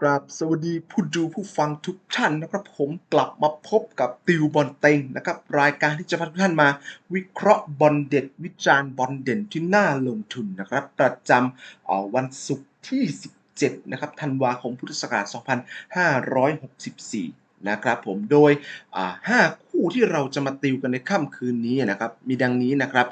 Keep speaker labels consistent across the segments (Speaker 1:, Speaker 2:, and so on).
Speaker 1: กราบสวัสดีผู้ดูผู้ฟังทุกท่านนะครับผมกลับมาพบกับติวบอลเต็งนะครับรายการที่จะพาทุกท่านมาวิเคราะห์บอลเด็ดวิจารณ์บอลเด่นที่น่าลงทุนนะครับ ประจำวันศุกร์ที่ 17 นะครับธันวาคมพุทธศักราช 2564 นะครับผมโดยอ่าห้าคู่ที่เราจะมาติวกันในค่ำคืนนี้นะครับ มีดังนี้นะครับ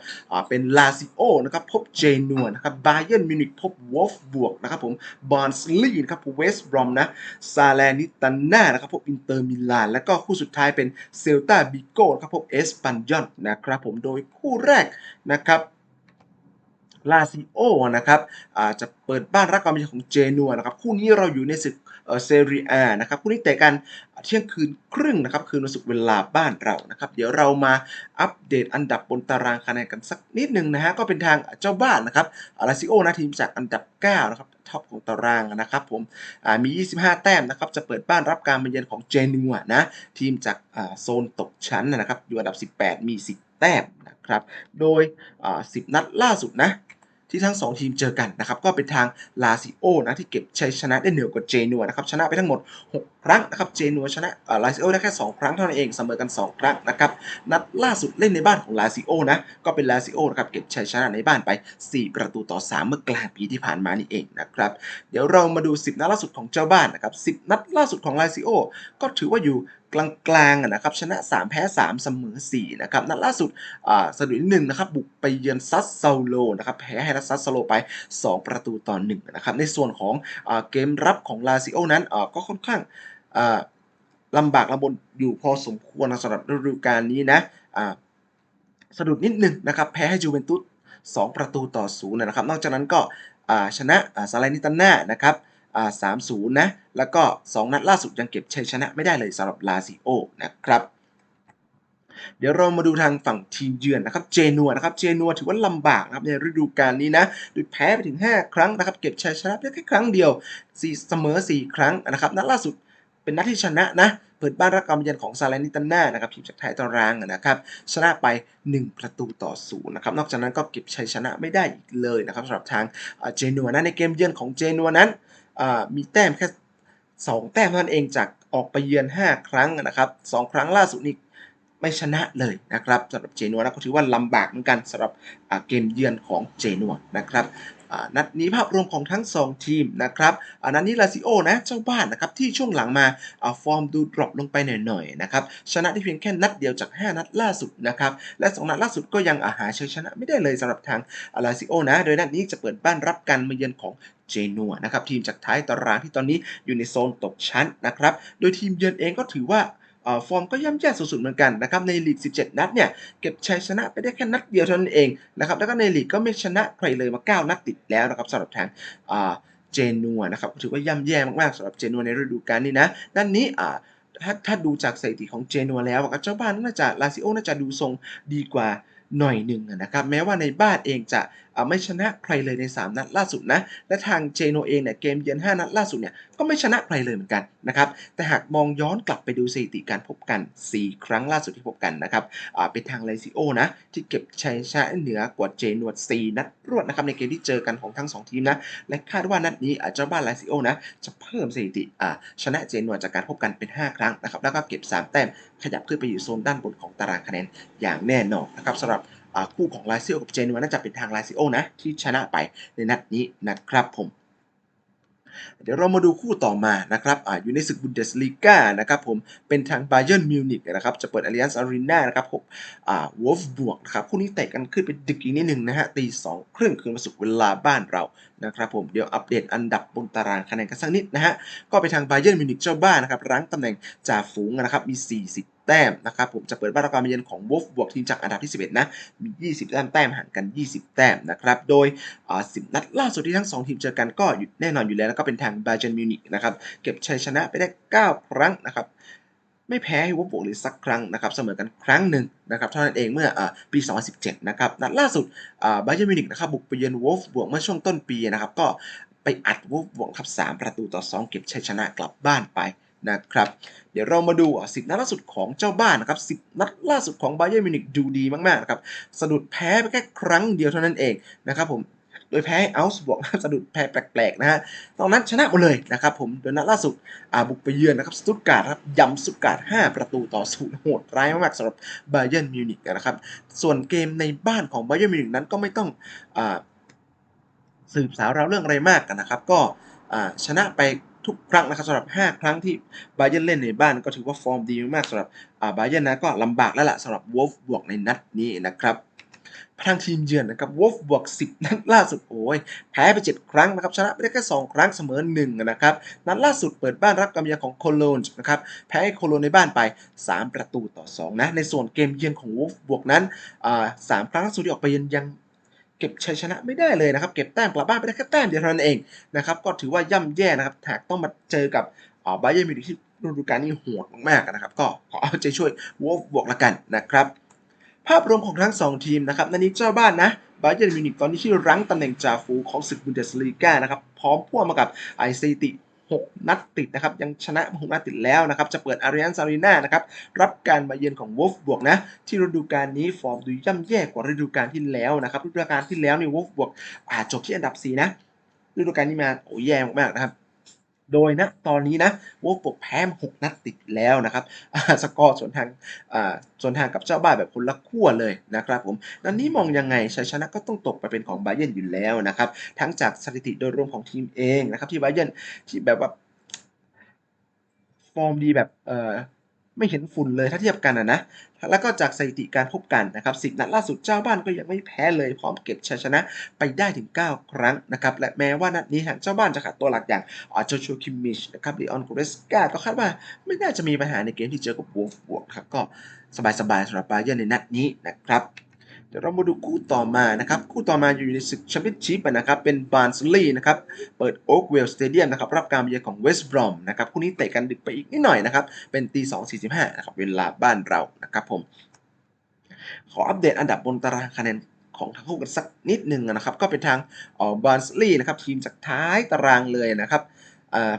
Speaker 1: เป็นลาซิโอนะครับพบเจนัวนะครับบาเยิร์นมิวนิกพบวอลฟบวกนะครับผมบอนสลีย์นะครับเวสต์บรอมนะซาแลนิตันนานะครับพบอินเตอร์มิลาน แล้วก็คู่สุดท้ายเป็นเซลตาบิโก้นะครับพบเอสปันยอนนะครับผมโดยคู่แรกนะครับลาซิโอนะครับอาจะเปิดบ้านรับความเป็นของเจนัวนะครับคู่นี้เราอยู่ในศึก เซเรียนะครับคู่นี้เตะกันเที่ยงคืนครึ่งนะครับคืนวันศุกร์เวลาบ้านเรานะครับ เดี๋ยวเรามาอัปเดตอันดับบนตารางคะแนนกันสักนิดหนึ่งนะฮะก็เป็นทางเจ้าบ้านนะครับลาซิโอนะทีมจากอันดับ 9 นะครับท็อปของตารางนะครับผมอ่ามี 25 แต้มนะครับ จะเปิดบ้านรับการมาเยือนของเจนัวนะ ทีมจากโซนตกชั้นนะครับ อยู่อันดับ 18 มี 10 แต้มนะครับ โดย 10 นัดล่าสุดนะ ที่ทั้ง 2 ทีมเจอกันนะครับ ก็เป็นทางลาซิโอนะที่เก็บชัยชนะได้เหนือกว่าเจนัวนะครับ ชนะไปทั้งหมด 6 ครั้งนะครับเจนัวชนะลาซิโอได้แค่ 2 ครั้งเท่านั้นเองเสมอกัน 2 ครั้งนะครับนัดล่าสุดเล่นในบ้านของลาซิโอนะก็เป็นลาซิโอนะครับเก็บชัยชนะในบ้านไป 4 ประตูต่อ 3 เมื่อกลางปีที่ผ่านมานี่เองนะครับเดี๋ยวเรามาดู 10 นัดล่าสุดของเจ้าบ้านนะครับ 10 นัดล่าสุดของลาซิโอก็ถือว่าอยู่กลางๆนะครับชนะ 3 แพ้ 3 เสมอ4นะครับนัดล่าสุดอ่าสะดุดนิดนึงนะครับบุกไปเยือนซัสเซโลนะครับแพ้ให้ซัสเซโลไป 2 ประตูต่อ1นะครับในส่วนของอเกมรับของลาซิโอนั้นก็ค่อนข้าง ลำบากลำบนอยู่พอสมควรนะสำหรับฤดูกาลนี้นะสะดุดนิดนึงนะครับ แพ้ให้จูเวนตุส2ประตูต่อ0นะครับ นอกจากนั้นก็ชนะอ่าซาลนิตันนานะครับสามศูนย์นะ แล้วก็ 2 นัดล่าสุดยังเก็บชัยชนะไม่ได้เลยสำหรับลาซิโอนะครับ เดี๋ยวเรามาดูทางฝั่งทีมเยือนนะครับ เจนัวนะครับ เจนัวถือว่าลำบากนะครับในฤดูกาลนี้นะ โดยแพ้ไปถึง 5 ครั้งนะครับ เก็บชัยชนะได้แค่ครั้งเดียว4เสมอ 4 ครั้งนะครับ นัดล่าสุด เป็นนัดที่ชนะนะเปิดบ้านรับการมาเยือนของซาเลนิตันนานะครับทีมจากท้ายตารางนะครับชนะไป 1 ประตูต่อศูนย์นะครับนอกจากนั้นก็เก็บชัยชนะไม่ได้อีกเลยนะครับสำหรับทางเจนัวนะในเกมเยือนของเจนัวนั้นมีแต้มแค่ 2 แต้มเท่านั้นเองจากออกไปเยือน 5 ครั้งนะครับ2ครั้งล่าสุดนี้ไม่ชนะเลยนะครับสำหรับเจนัวนะก็ถือว่าลำบากเหมือนกันสำหรับเกมเยือนของเจนัวนะครับ นัดนี้ภาพรวมของทั้ง 2 ทีมนะครับอ่านัดนี้ลาซิโอนะเจ้าบ้านนะครับที่ช่วงหลังมาอ่าฟอร์มดูดรอปลงไปหน่อยๆนะครับชนะได้เพียงแค่นัดเดียวจาก 5 นัดล่าสุดนะครับและ 2 นัดล่าสุดก็ยังอาหาชัยชนะไม่ได้เลยสำหรับทางลาซิโอนะโดยนัดนี้จะเปิดบ้านรับการมาเยือนของเจนัวนะครับทีมจากท้ายตารางที่ตอนนี้อยู่ในโซนตกชั้นนะครับโดยทีมเยือนเองก็ถือว่า ฟอร์มก็ย่ำแย่สุดๆเหมือนกันนะครับในลีก 17 นัดเนี่ยเก็บชัยชนะไปได้แค่นัดเดียวเท่านั้นเองนะครับแล้วก็ในลีกก็ไม่ชนะใครเลยมา 9 นัดติดแล้วนะครับสำหรับทางเจนัวนะครับถือว่าย่ำแย่มากๆสำหรับเจนัวในฤดูกาลนี้นะด้านนี้ถ้าถ้าดูจากสถิติของเจนัวแล้วอะเจ้าบ้านน่าจะลาซิโอน่าจะดูทรงดีกว่าหน่อยหนึ่งนะครับแม้ว่าในบ้านเองจะ ไม่ชนะใครเลยใน 3 นัดล่าสุดนะ และทางเจโนเองเนี่ยเกมเยือน5นัดล่าสุดเนี่ยก็ไม่ชนะใครเลยเหมือนกันนะครับ แต่หากมองย้อนกลับไปดูสถิติการพบกัน 4 ครั้งล่าสุดที่พบกันนะครับอ่าเป็นทางเลซิโอนะที่เก็บชัยชนะเหนือกว่าเจนวด4นัดรวดนะครับในเกมที่เจอกันของทั้ง 2 ทีมนะ และคาดว่านัดนี้เจ้าบ้านเลซิโอนะจะเพิ่มสถิติชนะเจนวดจากการพบกันเป็น 5 ครั้งนะครับแล้วก็เก็บ 3 แต้มขยับขึ้นไปอยู่โซนด้านบนของตารางคะแนนอย่างแน่นอนนะครับสำหรับ คู่ของลาซิโอกับเจนัวน่าจะเป็นทางลาซิโอนะที่ชนะไปในนัดนี้นะครับผมเดี๋ยวเรามาดูคู่ต่อมานะครับออยู่ในศึกบุนเดสลีกานะครับผม เป็นทางบาเยิร์นมิวนิกนะครับ จะเปิดอาริยันส์อารีนานะครับผมอ่าวอลฟบวกนะครับ คู่นี้เตะกันขึ้นเป็นดึกอีกนิดหนึ่งนะฮะ ตีสองครึ่งคืนวันศุกร์เวลาบ้านเรา นะครับผม เดี๋ยวอัปเดตอันดับบนตารางคะแนนกันสักนิดนะฮะ ก็ไปทางบาเยิร์นมิวนิกเจ้าบ้านนะครับ รั้งตำแหน่งจ่าฝูงนะครับ มี 40 แต้มนะครับผมจะเปิดบ้านรับการมาเยือนของวอลฟบวกทีมจากอันดับที่ 11 นะมี 20 แต้มแต้มห่างกัน 20 แต้มนะครับโดยอ่า10 นัดล่าสุดที่ทั้ง 2 ทีมเจอกันก็แน่นอนอยู่แล้วแล้วก็เป็นทางบาเจนมิวนิกนะครับเก็บชัยชนะไปได้ 9 ครั้งนะครับไม่แพ้ให้วอลฟบวกเลยสักครั้งนะครับเสมอกันครั้งหนึ่งนะครับเท่านั้นเองเมื่ออปี 2017 นะครับนัดล่าสุดบาเจนมิวนิกนะครับบุกไปเยือนวอลฟบวกเมื่อช่วงต้นปีนะครับก็ไปอัดวอลฟบวกครับ 3 ประตูต่อ 2 เก็บชัยชนะกลับบ้านไป นะครับ เดี๋ยวเรามาดูอะ10นัดล่าสุดของเจ้าบ้านนะครับ10นัดล่าสุดของบาเยิร์มิวนิกดูดีมากๆนะครับสะดุดแพ้ไปแค่ครั้งเดียวเท่านั้นเองนะครับผมโดยแพ้ให้อัลส์บวกนะครับสะดุดแพ้แปลกๆนะฮะตอนนั้นชนะหมดเลยนะครับผมโดยนัดล่าสุดอ่าบุกไปเยือนนะครับสตุตการ์ดครับยำสตุตการ์ด5ประตูต่อศูนย์โหดร้ายมากๆสำหรับไบเย r ร์มิวนิกนะครับส่วนเกมในบ้านของไบเย r ร์มิวนิกนั้นก็ไม่ต้องอ่าสืบสาวราวเรื่องอะไรมากกันนะครับ ก็อ่าชนะไป ทุกครั้งนะครับสำหรับ 5 ครั้งที่ไบเยนเล่นในบ้านก็ถือว่าฟอร์มดีมากๆสำหรับอ่าไบเยนนะก็ลำบากแล้วล่ะสำหรับวอลฟบวกในนัดนี้นะครับทางทีมเยือนนะครับวอลฟบวก 10 นัดล่าสุดโอ้ยแพ้ไป 7 ครั้งนะครับชนะไปได้แค่ 2 ครั้งเสมอ 1 นะครับนัดล่าสุดเปิดบ้านรับกำยือนของโคโลนนะครับแพ้ให้โคโลนในบ้านไป 3 ประตูต่อ 2 นะ ในส่วนเกมเยือนของวูฟบวกนั้นสามครั้งล่าสุดที่ออกไปเยือนยัง เก็บชัยชนะไม่ได้เลยนะครับ เก็บแต้มกลับบ้านไปได้แค่แต้มเดียวเท่านั้นเองนะครับก็ถือว่าย่ำแย่นะครับแท็กต้องมาเจอกับอ่าไบเยอร์มิวนิกที่ฤดูกาลนี้โหดมากๆนะครับ ก็ขอเอาใจช่วยวอฟบวกละกันนะครับภาพรวมของทั้ง 2 ทีมนะครับนันนี้เจ้าบ้านนะบาเยอร์มิวนิกตอนนี้ที่รั้งตำแหน่งจ่าฝูงของศึกบุนเดสลีกานะครับ พร้อมพ่วงมากับไอซิติ 6 นัดติดนะครับ ยังชนะ 6 นัดติดแล้วนะครับ จะเปิดอารี a นซารีนานะครับ รับการมาเยือนของวอฟบวกนะ ที่ฤดูกาลนี้ฟอร์มดูย่ำแย่กว่าฤดูกาลที่แล้วนะครับ ฤดูกาลที่แล้วนี่วอฟบวกอาจจบที่อันดับ 4 นะ ฤดูกาลนี้มาโอ้แย่มากๆนะครับ โดยนะตอนนี้นะวอฟบวกแพ้มหกนัดติดแล้วนะครับสกอร์ส่วนทางส่วนทางกับเจ้าบ้านแบบคนละขั้วเลยนะครับผมนันนี้มองยังไงชัยชนะก็ต้องตกไปเป็นของไบเยนอยู่แล้วนะครับ ทั้งจากสถิติโดยรวมของทีมเองนะครับที่ไบเยนที่แบบว่าฟอร์มดีแบบเอ่อ ไม่เห็นฝุ่นเลยถ้าเทียบกันนะนะ แล้วก็จากสถิติการพบกันนะครับสินัดล่าสุดเจ้าบ้านก็ยังไม่แพ้เลยพร้อมเก็บชัยชนะไปได้ถึง 9 ครั้งนะครับและแม้ว่านัดนี้ทางเจ้าบ้านจะขาดตัวหลักอย่างอาโจชูคิมมิชนะครับดิออนโกเรสกาก็คาดว่าไม่น่าจะมีปัญหาในเกมที่เจอกับวอลฟบวกครับก็สบายๆสำหรับไบเยอร์ในนัดนี้นะครับ ดี๋ยวเรามาดูคู่ต่อมานะครับ คู่ต่อมาอยู่ในศึกแชมเปี้ยนชิพนะครับ เป็นบาร์นสลีย์นะครับ เปิดโอ๊กเวลสเตเดียมนะครับ รับการเยือนของเวสต์บรอมนะครับ คู่นี้เตะกันดึกไปอีกนิดหน่อยนะครับ เป็นตี2.45นะครับ เวลาบ้านเรานะครับผม ขออัปเดตอันดับบนตารางคะแนนของทั้งคู่กันสักนิดหนึ่งนะครับ ก็เป็นทางออบาร์นสลีย์นะครับ ทีมจากท้ายตารางเลยนะครับอ่า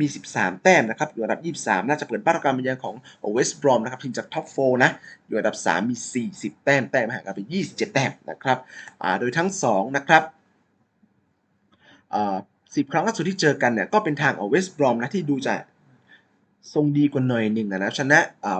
Speaker 1: มี 13 แต้มนะครับ อยู่อันดับ 23 น่าจะเปิดบ้านการเมืองของเวสต์บรอมนะครับทีมจากท็อปโฟนะ อยู่อันดับ 3 มี 40 แต้ม แต้มห่างกันไป 27 แต้มนะครับอ่าโดยทั้ง 2 นะครับอ่า10ครั้งล่าสุดที่เจอกันเนี่ยก็เป็นทางเวสต์บรอมนะที่ดูจะ ทรงดีกว่าหน่อยหนึ่งนะชนะ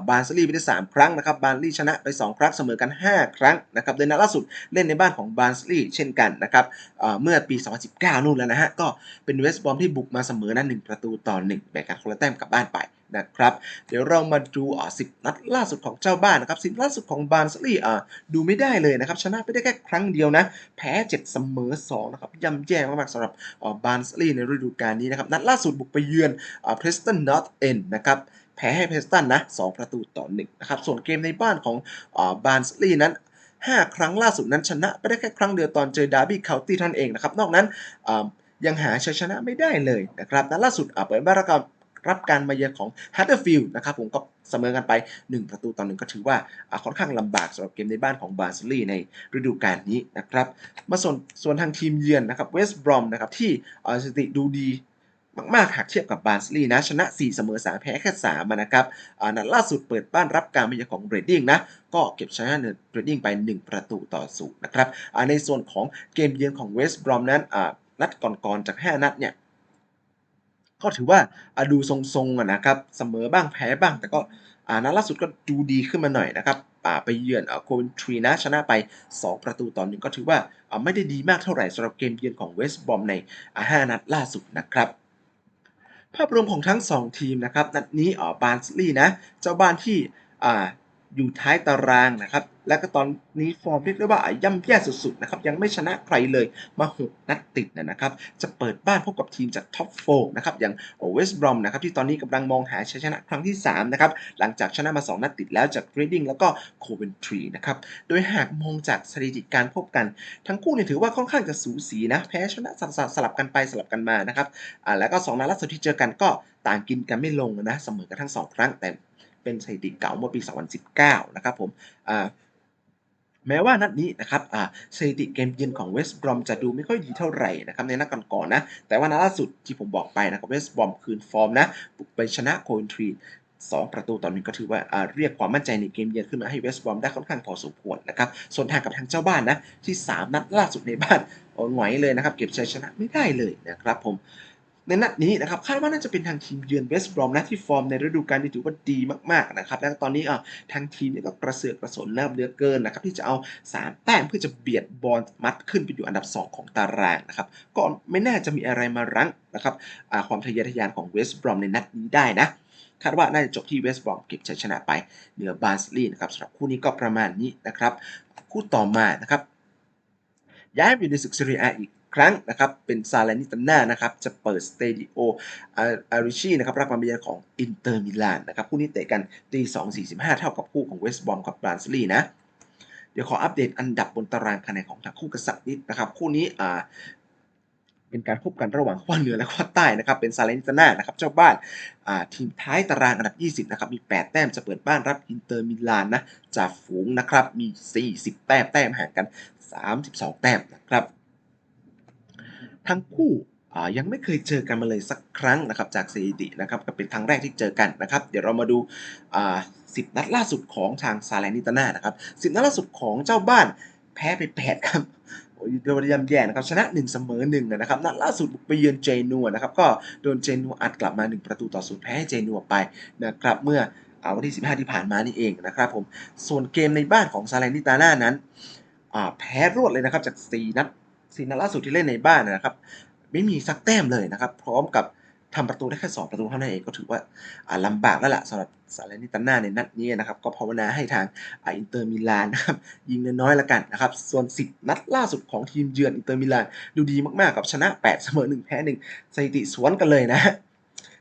Speaker 1: บาร์ซิลีไปได้ 3 ครั้งนะครับบาร์ลีชนะไป 2 ครั้งเสมอกัน 5 ครั้งนะครับโดยนัดล่าสุดเล่นในบ้านของบาร์ซิลีเช่นกันนะครับอ่าเมื่อปี 2019 นู่นแล้วนะฮะก็เป็นเวสต์บอมที่บุกมาเสมอนั้น1ประตูต่อ1แบ่งกันคนละแต้มกลับบ้านไป นะครับ เดี๋ยวเรามาดูอ่า10นัดล่าสุดของเจ้าบ้านนะครับ10ล่าสุดของบาร์ซลีอ่าดูไม่ได้เลยนะครับ ชนะไปได้แค่ครั้งเดียวนะ แพ้ 7 เสมอ 2 นะครับย่ำแย่มากๆสำหรับอ่าบาร์ซลีในฤดูกาลนี้นะครับ นัดล่าสุดบุกไปเยือนอ่าเพรสตันนอร์ทเอนนะครับแพ้ให้เพรสตันนะ 2 ประตูต่อ1นะครับ ส่วนเกมในบ้านของอ่าบาร์ซลีนั้น 5 ครั้งล่าสุดนั้นชนะไปได้แค่ครั้งเดียวตอนเจอดาร์บี้เคาน์ตี้ท่านเองนะครับ นอกนั้นอ่ายังหาชัยชนะไม่ได้เลยนะครับนัดล่าสุดอ่าเปิดบ้านรับกา รับการมาเยือนของแฮตเตอร์ฟิลด์นะครับผมก็เสมอกันไป 1 ประตูต่อหนึ่งก็ถือว่าค่อนข้างลำบากสำหรับเกมในบ้านของบาร์ซลีในฤดูกาลนี้นะครับมาส่วนส่วนทางทีมเยือนนะครับเวสต์บรอมนะครับที่สถิติดูดีมากๆหากเทียบกับบาร์ซลีนะ ชนะ 4 เสมอ 3 แพ้แค่3นะครับนัดล่าสุดเปิดบ้านรับการมาเยือนของเรดดิ้งนะ ก็เก็บชนะเรดดิ้งไป 1 ประตูต่อศูนย์นะครับในส่วนของเกมเยือนของเวสต์บรอมนั้นนัดก่อนๆจาก 5 นัดเนี่ย ก็ถือว่าดูทรงๆนะครับ เสมอบ้างแพ้บ้าง แต่ก็นัดล่าสุดก็ดูดีขึ้นมาหน่อยนะครับอ่าไปเยือนโคเวนทรีนะชนะไป 2 ประตูต่อหนึ่งก็ถือว่าไม่ได้ดีมากเท่าไหร่สำหรับเกมเยือนของเวสต์บอมในอ่า5นัดล่าสุดนะครับภาพรวมของทั้ง 2 ทีมนะครับ นัดนี้อ่าบาร์นสลีย์นะ เจ้าบ้านที่ อยู่ท้ายตารางนะครับ และก็ตอนนี้ฟอร์มเรียกได้ว่าย่ำแย่สุดๆนะครับ ยังไม่ชนะใครเลยมา6นัดติดนะนะครับ จะเปิดบ้านพบกับทีมจากท็อป4นะครับ อย่างเวสต์บรอมนะครับที่ตอนนี้กำลังมองหาชัยชนะครั้งที่ 3 นะครับ หลังจากชนะมา 2 นัดติดแล้วจากเรดดิ้งแล้วก็โคเวนทรีนะครับ โดยหากมองจากสถิติการพบกัน ทั้งคู่เนี่ยถือว่าค่อนข้างจะสูสีนะ แพ้ชนะสลับสลับกันไปสลับกันมานะครับอ่าแล้วก็2นัดล่าสุดที่เจอกันก็ต่างกินกันไม่ลงนะเสมอกันทั้ง 2 ครั้งแต่ เป็นสถิติเก่าเมื่อปี 2019 นะครับผมแม้ว่านัดนี้นะครับสถิติเกมเยือนของเวสต์บรอมจะดูไม่ค่อยดีเท่าไหร่นะครับในนัดก่อนๆนะ แต่ว่านัดล่าสุดที่ผมบอกไปนะครับเวสต์บรอมคืนฟอร์มนะบุกไปชนะโคเวนทรี2ประตูต่อหนึ่งก็ถือว่าเรียกความมั่นใจในเกมเยือนขึ้นมาให้เวสต์บรอมได้ค่อนข้างพอสมควรนะครับ ส่วนทางกับทางเจ้าบ้านนะที่ 3 นัดล่าสุดในบ้านโอ้หงอยเลยนะครับ เก็บชัยชนะไม่ได้เลยนะครับผม ในนัดนี้นะครับคาดว่าน่าจะเป็นทางทีมเยือนเวสต์บรอมนะที่ฟอร์มในฤดูกาลนี้ถือว่าดีมากๆนะครับและตอนนี้อะทางทีมเนี่ยก็กระเสือกกระสนเริ่มเหลือเกินนะครับที่จะเอา3แต้มเพื่อจะเบียดบอลมัดขึ้นไปอยู่อันดับ 2 ของตารางนะครับก็ไม่น่าจะมีอะไรมารั้งนะครับความทะเยอทะยานของเวสต์บรอมในนัดนี้ได้นะคาดว่าน่าจะจบที่เวสต์บรอมเก็บชัยชนะไปเหนือบาร์นสลีย์นะครับสำหรับคู่นี้ก็ประมาณนี้นะครับ คู่ต่อมานะครับย้ายมาอยู่ในศึกซีเรียอีก ครั้งนะครับ เป็นซาเลนิตาน่านะครับ จะเปิดสเตดิโออาริชีนะครับ รับความเยือนของอินเตอร์มิลานนะครับ คู่นี้เตะกันตี2.45เท่ากับคู่ของเวสต์บอมกับบรานสลีนะ เดี๋ยวขออัปเดตอันดับบนตารางคะแนนของทั้งคู่กันสักนิดนะครับ คู่นี้อ่าเป็นการพบกันระหว่างขั้วเหนือและขั้วใต้นะครับ เป็นซาเลนิตาน่านะครับ เจ้าบ้านทีมท้ายตารางอันดับ 20 นะครับ มี 8 แต้มจะเปิดบ้านรับอินเตอร์มิลานนะจากฝูงนะครับ มี 40 แต้ม แต้มห่างกัน 32 แต้มนะครับ ทั้งคู่ยังไม่เคยเจอกันมาเลยสักครั้งนะครับจากสถิตินะครับก็เป็นครั้งแรกที่เจอกันนะครับ เดี๋ยวเรามาดูอ่า10นัดล่าสุดของทางซาเลนิตาน่านะครับ10นัดล่าสุดของเจ้าบ้านแพ้ไป8ครับโดยยำแย่นะครับชนะ 1 เสมอ1นะครับนัดล่าสุดบุกไปเยือนเจนัวนะครับก็โดนเจนัวอัดกลับมา 1 ประตูต่อศูนย์แพ้ให้เจนัวไปนะครับเมื่ออาวันที่ 15 ที่ผ่านมานี่เองนะครับผมส่วนเกมในบ้านของซาเลนิตาน่านั้นแพ้รวดเลยนะครับจาก 4 นัด 4นัดล่าสุดที่เล่นในบ้านนะครับ ไม่มีสักแต้มเลยนะครับ พร้อมกับทำประตูได้แค่2ประตูเท่านั้นเองก็ถือว่าาลำบากแล้วล่ะสำหรับซาเลนิตาน่าในนัดนี้นะครับ ก็ภาวนาให้ทางอินเตอร์มิลานนะครับยิงน้อยๆล้วกันนะครับ ส่วน 10 นัดล่าสุดของทีมเยือนอินเตอร์มิลานดูดีมากๆกับชนะ 8 เสมอ 1 แพ้ 1 สถิติสวนกันเลยนะ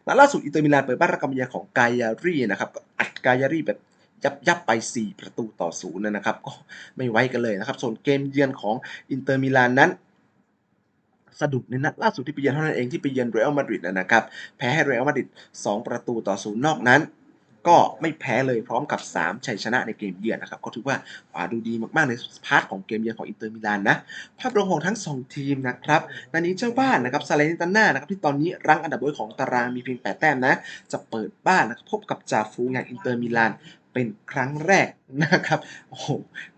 Speaker 1: นัดล่าสุดอินเตอร์มิลานเปิดบ้านรับกำยือนของกายารีนะครับก็อัดกายารีแบบ ยับยับไป 4 ประตูต่อศูนย์นะครับ ก็ไม่ไว้กันเลยนะครับ ส่วนเกมเยือนของอินเตอร์มิลานนั้นสะดุดในนัดล่าสุดที่ไปเยือนเท่านั้นเองที่ไปเยือนเรอัลมาดริดนะครับ แพ้ให้เรอัลมาดริด2 ประตูต่อศูนย์นอกนั้น ก็ไม่แพ้เลยพร้อมกับ 3 ชัยชนะในเกมเยือนนะครับ ก็ถือว่าาดูดีมากๆในพาร์ทของเกมเยือนของอินเตอร์มิลานนะ ภาพรวมของทั้ง 2 ทีมนะครับนันนี้เจ้าบ้านนะครับซาเลนิตาน่านะครับที่ตอนนี้รั้งอันดับด้วยของตารางมีเพียง 8 แต้มนะ จะเปิดบ้านนะครับพบกับจ่าฝูงอย่างอินเตอร์มิลาน เป็นครั้งแรกนะครับ โอ้โห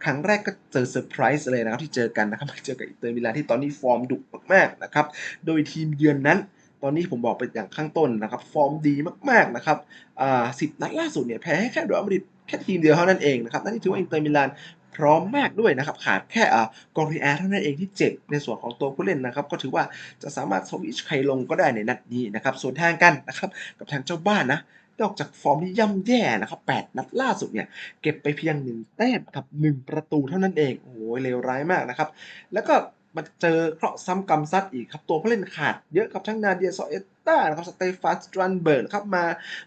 Speaker 1: ครั้งแรกก็เจอเซอร์ไพรส์เลยนะครับที่เจอกันนะครับมาเจอกับอินเตอร์มิลานที่ตอนนี้ฟอร์มดุมากๆนะครับ โดยทีมเยือนนั้น ตอนนี้ผมบอกไปอย่างข้างต้นนะครับ ฟอร์มดีมากๆนะครับ อ่าสิบนัดล่าสุดเนี่ยแพ้แค่เรอัลมาดริดแค่ทีมเดียวเท่านั้นเองนะครับ นั่นถือว่าอินเตอร์มิลานพร้อมมากด้วยนะครับ ขาดแค่อ่ากอริแอาเท่านั้นเองที่เจ็บในส่วนของตัวผู้เล่นนะครับ ก็ถือว่าจะสามารถสวิชใครลงก็ได้ในนัดนี้นะครับ ส่วนทางกันนะครับ กับทางเจ้าบ้านนะ นอกจากฟอร์มที่ย่ำแย่นะครับ 8 นัดล่าสุดเนี่ย เก็บไปเพียง 1 แต้มกับ 1 ประตูเท่านั้นเอง โอ้โหเลวร้ายมากนะครับ แล้วก็มาเจอเคราะห์ซ้ำกรรมซัดอีกครับ ตัวผู้เล่นขาดเยอะครับทั้งนาเดียซอเอตตานะครับ สเตฟานสตรันเบิร์กครับ มา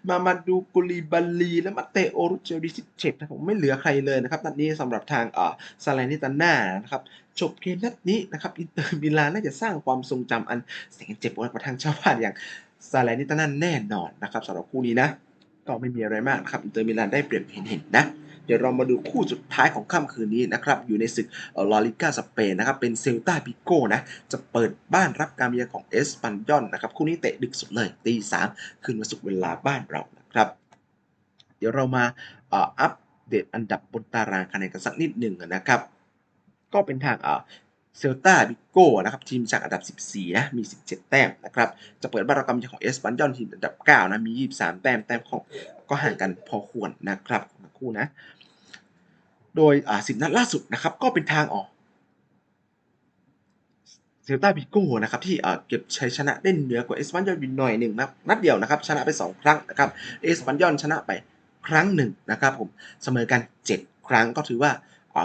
Speaker 1: มามาดูกุลีบาลี และมาเตโอรุเจริซิเชตนะผมไม่เหลือใครเลยนะครับ นัดนี้สำหรับทางเอ่อซาเลนิตาน่านะครับจบเกมนัดนี้นะครับอินเตอร์มิลานน่าจะสร้างความทรงจำอันแสนเจ็บปวดกับทางชาวบ้านอย่าง ซาเลนิตาน่าแน่นอนนะครับสำหรับคู่นี้นะก็ไม่มีอะไรมากนะครับอินเตอร์มิลานได้เปรียบเห็นๆนะเดี๋ยวเรามาดูคู่สุดท้ายของค่ำคืนนี้นะครับ อยู่ในศึกลอลิก้าสเปนนะครับ เป็นเซลตาปิโก้นะ จะเปิดบ้านรับการเยือนของเอสปันยอนนะครับ คู่นี้เตะดึกสุดเลยตีสามคืนวันศุกร์เวลาบ้านเรานะครับ เดี๋ยวเรามาอัปเดตอันดับบนตารางคะแนนกันสักนิดหนึ่งนะครับ ก็เป็นทาง เซลตาบิโก้นะครับทีมจากอันดับ 14 นะ มี 17 แต้มนะครับจะเปิดบ้านรับการเยือนของเอสปันยอนทีมอันดับ 9 นะ มี 23 แต้มแต้มของก็ห่างกันพอควรนะครับทั้งคู่นะ โดยอ่าสิบนัดล่าสุดนะครับ ก็เป็นทางออกเซลตาบิโก้นะครับที่อ่าเก็บชัยชนะได้เหนือกว่าเอสปันยอนอยู่หน่อยหนึ่งนะนัดเดียวนะครับ ชนะไป 2 ครั้งนะครับเอสปันยอนชนะไปครั้งหนึ่งนะครับผมเสมอกัน 7 ครั้งก็ถือว่า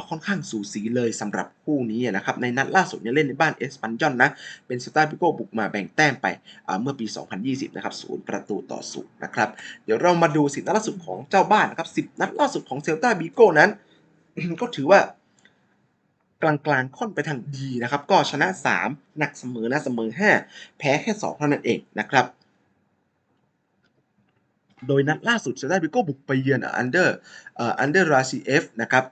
Speaker 1: ค่อนข้างสูสีเลยสำหรับคู่นี้นะครับในนัดล่าสุดเนี่ยเล่นในบ้านเอสปันยอนนะเป็นเซลตาบิโก้บุกมาแบ่งแต้มไปเมื่อปี 2020 นะครับศูนย์ประตูต่อศูนย์นะครับเดี๋ยวเรามาดูสินัดล่าสุดของเจ้าบ้านนะครับสิบนัดล่าสุดของเซลตาบิโก้นั้น ก็ถือว่ากลางๆค่อนไปทางดีนะครับ ก็ชนะ 3 หนักเสมอนะเสมอ 5 แพ้แค่ 2 เท่านั้นเองนะครับ โดยนัดล่าสุดเซลตาบิโก้บุกไปเยือนอันเดอร์อันเดอร์ราซีเอฟนะครับ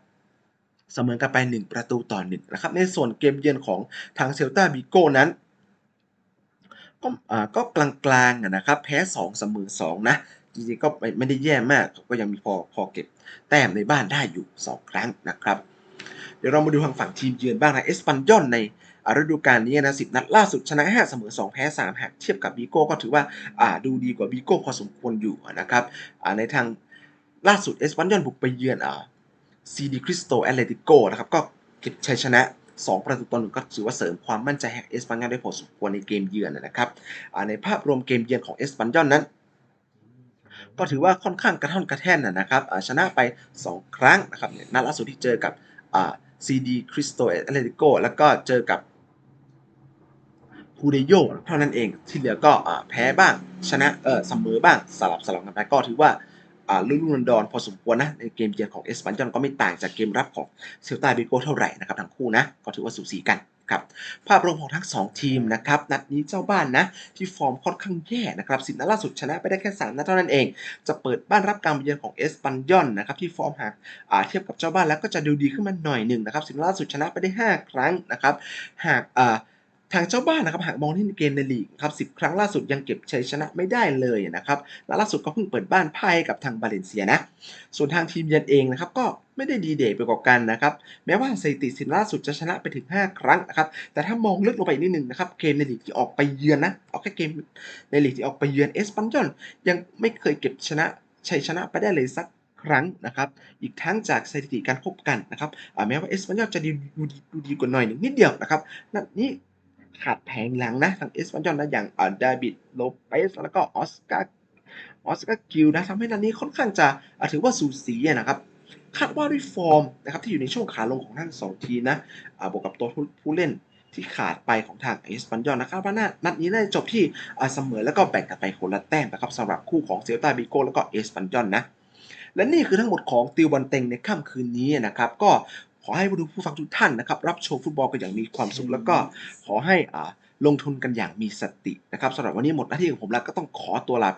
Speaker 1: เสมอกันไป 1 ประตูต่อ1นะครับ ในส่วนเกมเยือนของทางเซลตาบิโก้นั้น ก็ก็กลางๆนะครับ แพ้ 2 เสมอ2นะ จริงๆ ก็ไม่ได้แย่มาก ก็ยังมีพอพอเก็บแต้มในบ้านได้อยู่ 2 ครั้งนะครับ เดี๋ยวเรามาดูทางฝั่งทีมเยือนบ้างนะ เอสปันยอนในฤดูกาลนี้นะสินัดล่าสุดชนะ 5 เสมอ 2 แพ้ 3 หากเทียบกับบีโก้ก็ถือว่าาดูดีกว่าบีโก้พอสมควรอยู่นะครับในทางล่าสุดเอสปันยอนบุกไปเยือนอ ซีดีคริสโตแอตเลติโกนะครับ ก็เก็บชัยชนะ 2 ประตูต่อหนึ่งก็ถือว่าเสริมความมั่นใจให้เอสปันยอนได้พอสมควรในเกมเยือนนะครับในภาพรวมเกมเยือนของเอสปันยอนนั้น ก็ถือว่าค่อนข้างกระท่อนกระแท่นนะนะครับชนะไป 2 ครั้งนะครับนัดล่าสุดที่เจอกับซีดีคริสโตแอตเลติโกแล้วก็เจอกับคูเดโยเท่านั้นเองที่เหลือก็แพ้บ้างชนะเออเสมอบ้างสลับสลับกันไปก็ถือว่า ลุ่นรุ่นดอนพอสมควรนะในเกมเยือนของเอสปันยอนก็ไม่ต่างจากเกมรับของเซลตาบิโกเท่าไหร่นะครับทั้งคู่นะก็ถือว่าสูสีกันครับภาพรวมของทั้ง 2 ทีมนะครับนัดนี้เจ้าบ้านนะที่ฟอร์มค่อนข้างแย่นะครับสิบนัดล่าสุดชนะไปได้แค่ 3นัดเท่านั้นเอง จะเปิดบ้านรับการเยือนของเอสปันยอนนะครับที่ฟอร์มหากเทียบกับเจ้าบ้านแล้วก็จะดูดีขึ้นมาหน่อยหนึ่งนะครับสิบนัดล่าสุดชนะไปได้ 5 ครั้งนะครับหากอ่า ทางเจ้าบ้านนะครับหากมองที่เกมในลีกครับสิบครั้งล่าสุดยังเก็บชัยชนะไม่ได้เลยนะครับและล่าสุดก็เพิ่งเปิดบ้านพ่ายกับทางบาเลนเซียนะส่วนทางทีมเยือนเองนะครับก็ไม่ได้ดีเด่ไปกว่ากันนะครับแม้ว่าสถิติสินล่าสุดจะชนะไปถึง 5 ครั้งนะครับแต่ถ้ามองลึกลงไปนิดนึงนะครับเกมในลีกที่ออกไปเยือนนะเอาแค่เกมในลีกที่ออกไปเยือนเอสปันยอนยังไม่เคยเก็บชนะชัยชนะไปได้เลยสักครั้งนะครับ อีกทั้งจากสถิติการพบกันนะครับแม้ว่าเอสปันยอนจะดูดีดูดีกว่าหน่อยหนึ่งนิดเดียวนะครับ นัดนี้ ขาดแผงหลังนะทางเอสปันยอนนะอย่างอ่าดาบิดโลเปสแล้วก็ออสการ์ออสการ์กิลนะทำให้นัดนี้ค่อนข้างจะถือว่าสูสีนะครับคาดว่าด้วยฟอร์มนะครับที่อยู่ในช่วงขาลงของทั้งสองทีนะบวกกับตัวผู้เล่นที่ขาดไปของทางเอสปันยอนนะครับว่าน่านัดนี้น่าจะจบที่เสมอแล้วก็แบ่งกันไปคนละแต้มนะครับสำหรับคู่ของเซลตาบิโกแล้วก็เอสปันยอนนะและนี่คือทั้งหมดของติวบอลเต็งในค่ำคืนนี้นะครับ ก็ ขอให้ผู้ดูผู้ฟังทุกท่านนะครับ รับชมฟุตบอลกันอย่างมีความสุข แล้วก็ขอให้อ่าลงทุนกันอย่างมีสตินะครับสำหรับวันนี้หมดหน้าที่ของผมแล้วก็ต้องขอตัวลาไป